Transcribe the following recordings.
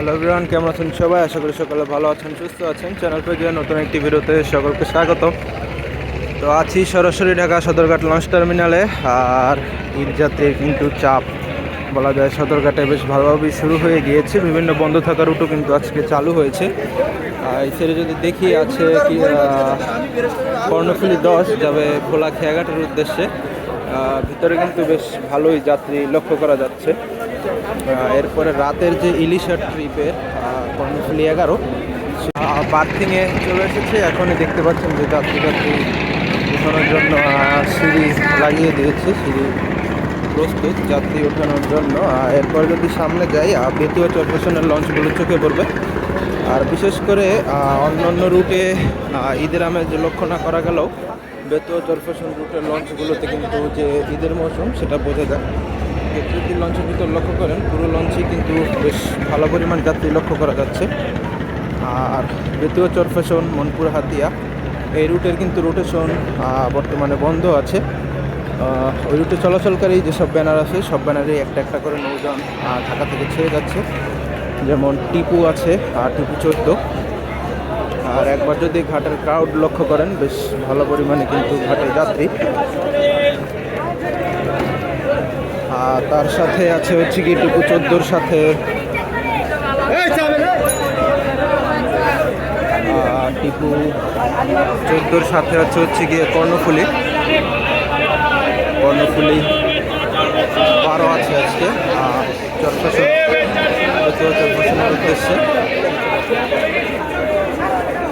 Hello everyone, কেমন আছেন সবাই? আশা করি সকলে ভালো আছেন, সুস্থ আছেন। চ্যানেল পেজে নতুন একটি ভিডিওতে সকলকে স্বাগত। তো আছি সরাসরি ঢাকা সদরঘাট লঞ্চ টার্মিনালে, আর ঈদযাত্রীর কিন্তু চাপ। বলা যায় সদরঘাটে বেশ ভালোভাবেই শুরু হয়ে গিয়েছে। বিভিন্ন বন্ধ থাকা রুটও কিন্তু আজকে চালু হয়েছে। আর এই যদি দেখি আছে কি কর্ণফুলি দশ, যাবে ভোলা খেয়াঘাটের উদ্দেশ্যে। ভিতরে কিন্তু বেশ ভালোই যাত্রী লক্ষ্য করা যাচ্ছে। এরপরে রাতের যে ইলিশার ট্রিপের কর্ণফুলি এগারো বার্থিংয়ে চলে এসেছে। এখনই দেখতে পাচ্ছেন যে যাত্রী যাত্রী ওঠানোর জন্য সিঁড়ি লাগিয়ে দিয়েছে, সিঁড়ি প্রস্তুত, যাত্রী ওঠানোর জন্য। এরপর যদি সামনে যাই বেতুয়া চরপেশনের লঞ্চগুলো চোখে পড়বে। আর বিশেষ করে অন্য অন্য রুটে ঈদের আমেজ লক্ষ্য না করা গেলেও বেতুয়া চরপেশন রুটের লঞ্চগুলোতে কিন্তু যে ঈদের মৌসুম, সেটা বোঝা যায়। যদি লঞ্চের ভিতর লক্ষ্য করেন। পুরো লঞ্চে কিন্তু বেশ ভালো পরিমাণ যাত্রী লক্ষ্য করা যাচ্ছে। আর দ্বিতীয় চরফেশন মনপুর হাতিয়া এই রুটের কিন্তু রোটেশন বর্তমানে বন্ধ আছে। ওই রুটে চলাচলকারী যেসব ব্যানার আছে, সব ব্যানারে একটা একটা করে নৌযান ঢাকা থেকে ছেড়ে যাচ্ছে। যেমন টিপু আছে, আর টিপু চোদ্দ। আর একবার যদি ঘাটের ক্রাউড লক্ষ্য করেন, বেশ ভালো পরিমাণে কিন্তু ঘাটের যাত্রী। আর তার সাথে আছে হচ্ছে কি টুকু চোদ্দোর সাথে। টিপু চোদ্দোর সাথে আছে হচ্ছে গিয়ে কর্ণফুলি। কর্ণফুলি বারো আছে আজকে। আর চরফেশন বেতুয়া উদ্দেশ্যে।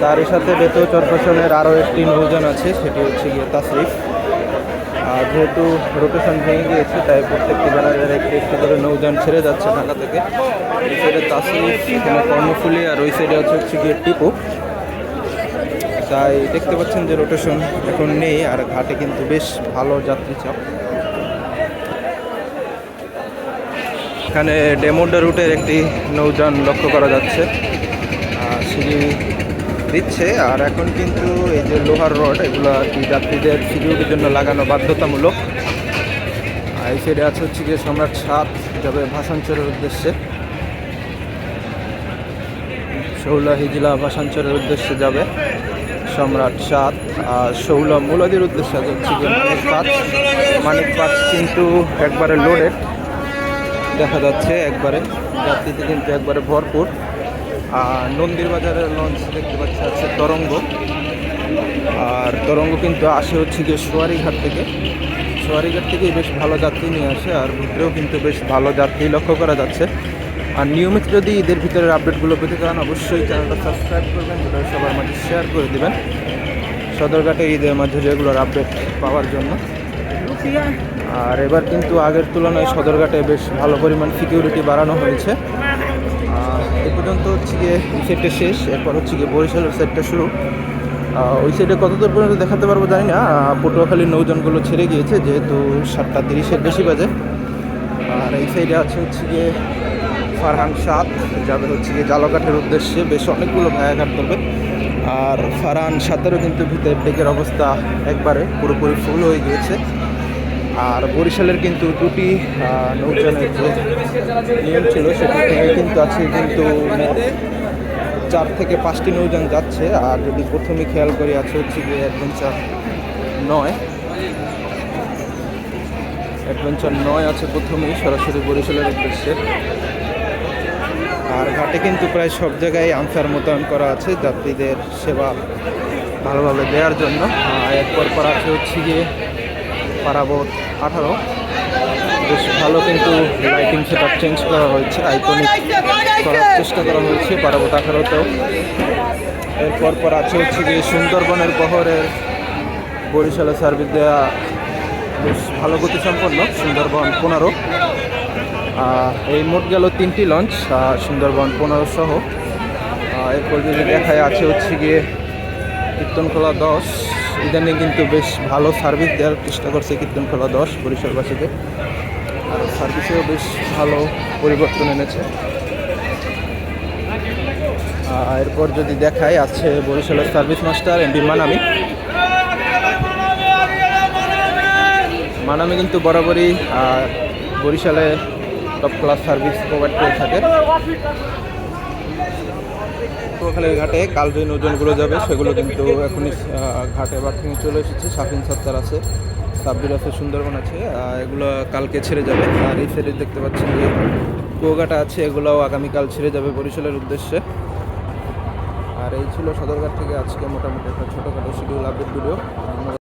তারই সাথে বেতুয়া চরফেশনের আরও একটি নিয়োজন আছে সেটি হচ্ছে গিয়ে তাসরিফ। যেহেতু রোটেশন ভেঙে গিয়েছে, তাই প্রত্যেকটি ব্যানারের একটি একটি করে নৌযান ছেড়ে যাচ্ছে ঢাকা থেকে। এই সাইডে এখানে কর্ণফুলি আর ওই সাইডে আছে হচ্ছে গিয়ে টিপু। তাই দেখতে পাচ্ছেন যে রোটেশন এখন নেই আর ঘাটে কিন্তু বেশ ভালো যাত্রী চাপ। এখানে ডেমোডা রুটের একটি নৌযান লক্ষ্য করা যাচ্ছে। সিঁড়ি দিচ্ছে, আর এখন কিন্তু এই যে লোহার রড, এগুলো আর কি যাত্রীদের সিকিউরিটির জন্য লাগানো বাধ্যতামূলক। এই সাইডে আছে হচ্ছে গিয়ে সম্রাট সাত যাবে ভাষাঞ্চলের উদ্দেশ্যে। শৌলা হিজলা ভাষাঞ্চলের উদ্দেশ্যে যাবে সম্রাট সাত, আর শৌলা মুলাদির উদ্দেশ্যে হচ্ছে গিয়ে মানিক পাঁচ। মানিক পাঁচ কিন্তু একবারে লোডেড দেখা যাচ্ছে একবারে। যাত্রীতে কিন্তু একবারে ভরপুর। আর নন্দীর বাজারের লঞ্চ দেখতে পাচ্ছি আছে তরঙ্গ। আর তরঙ্গ কিন্তু আসে হচ্ছে গিয়ে সোয়ারিঘাট থেকে। সোয়ারিঘাট থেকেই বেশ ভালো যাত্রী নিয়ে আসে, আর ভিতরেও কিন্তু বেশ ভালো যাত্রী লক্ষ্য করা যাচ্ছে। আর নিয়মিত যদি ঈদের ভিতরের আপডেটগুলো পেতে চান, অবশ্যই চ্যানেলটা সাবস্ক্রাইব করবেন, যেটা সবার মাঝে শেয়ার করে দেবেন। সদরঘাটে ঈদের মাঝে রেগুলার আপডেট পাওয়ার জন্য। আর এবার কিন্তু আগের তুলনায় সদরঘাটে বেশ ভালো পরিমাণ সিকিউরিটি বাড়ানো হয়েছে। এ পর্যন্ত হচ্ছে গিয়ে সেটটা শেষ, এরপর হচ্ছে গিয়ে বরিশালের সেটটা শুরু। ওই সাইডে কতদূর পর্যন্ত দেখাতে পারব জানি না পটুয়াখালীর নৌজনগুলো ছেড়ে গিয়েছে, যেহেতু সাতটা তিরিশের বেশি বাজে। আর এই সাইডে আছে হচ্ছে গিয়ে ফারহান সাত, যাবে হচ্ছে গিয়ে জালকাঠের উদ্দেশ্যে, বেশ অনেকগুলো ভায়াঘাট করবে আর ফারহান সাতেরও কিন্তু ভিতরের ডেকের অবস্থা একবারে পুরোপুরি ফুল হয়ে গিয়েছে। আর বরিশালের কিন্তু দুটি আহ, নৌযানের যে নিয়ম ছিল সেটি থেকে কিন্তু আছে কিন্তু চার থেকে পাঁচটি নৌযান যাচ্ছে। আর যদি প্রথমে খেয়াল করি আছে হচ্ছে গিয়ে অ্যাডভেঞ্চার নয়। অ্যাডভেঞ্চার নয় আছে প্রথমেই সরাসরি বরিশালের উদ্দেশ্যে। আর ঘাটে কিন্তু প্রায় সব জায়গায় আনসার মোতায়েন করা আছে যাত্রীদের সেবা ভালোভাবে দেওয়ার জন্য। এরপর পর আছে হচ্ছে গিয়ে পারাবত আঠারো। বেশ ভালো কিন্তু লাইটিং সেট চেঞ্জ করা হয়েছে আইকনিক করার চেষ্টা করা হয়েছে পারাবত আঠারোতেও। এরপর পর আছে হচ্ছে গিয়ে সুন্দরবনের বহরের বরিশালে সার্ভিস দেওয়া বেশ ভালো গতি সম্পন্ন সুন্দরবন পনেরো। এই মোট গেল তিনটি লঞ্চ সুন্দরবন পনেরো সহ। এরপর যদি দেখায় আছে হচ্ছে গিয়ে কীর্তনখোলা দশ। ইদানিং কিন্তু বেশ ভালো সার্ভিস দেওয়ার চেষ্টা করছে কীর্তনখোলা দশ বরিশালবাসীকে। আর সার্ভিসেও বেশ ভালো পরিবর্তন এনেছে। এরপর যদি দেখায় আছে বরিশালের service master MD Manami. Manami কিন্তু বরাবরই বরিশালে টপ ক্লাস সার্ভিস প্রোভাইড করে থাকে। পটুয়াখালীর ঘাটে কাল যে নৌজনগুলো যাবে, সেগুলো কিন্তু এখনই ঘাটে বা চলে এসেছে। সাফিন সত্তার আছে, সাব্বির আছে, সুন্দরবন আছে এগুলো কালকে ছেড়ে যাবে। আর এই ফেরি দেখতে পাচ্ছেন যে কুয়াঘাটা আছে, এগুলোও আগামীকাল ছেড়ে যাবে বরিশালের উদ্দেশ্যে। আর এই ছিল সদরঘাট থেকে আজকে মোটামুটি একটা ছোটোখাটো শিডিউল আপডেট ভিডিও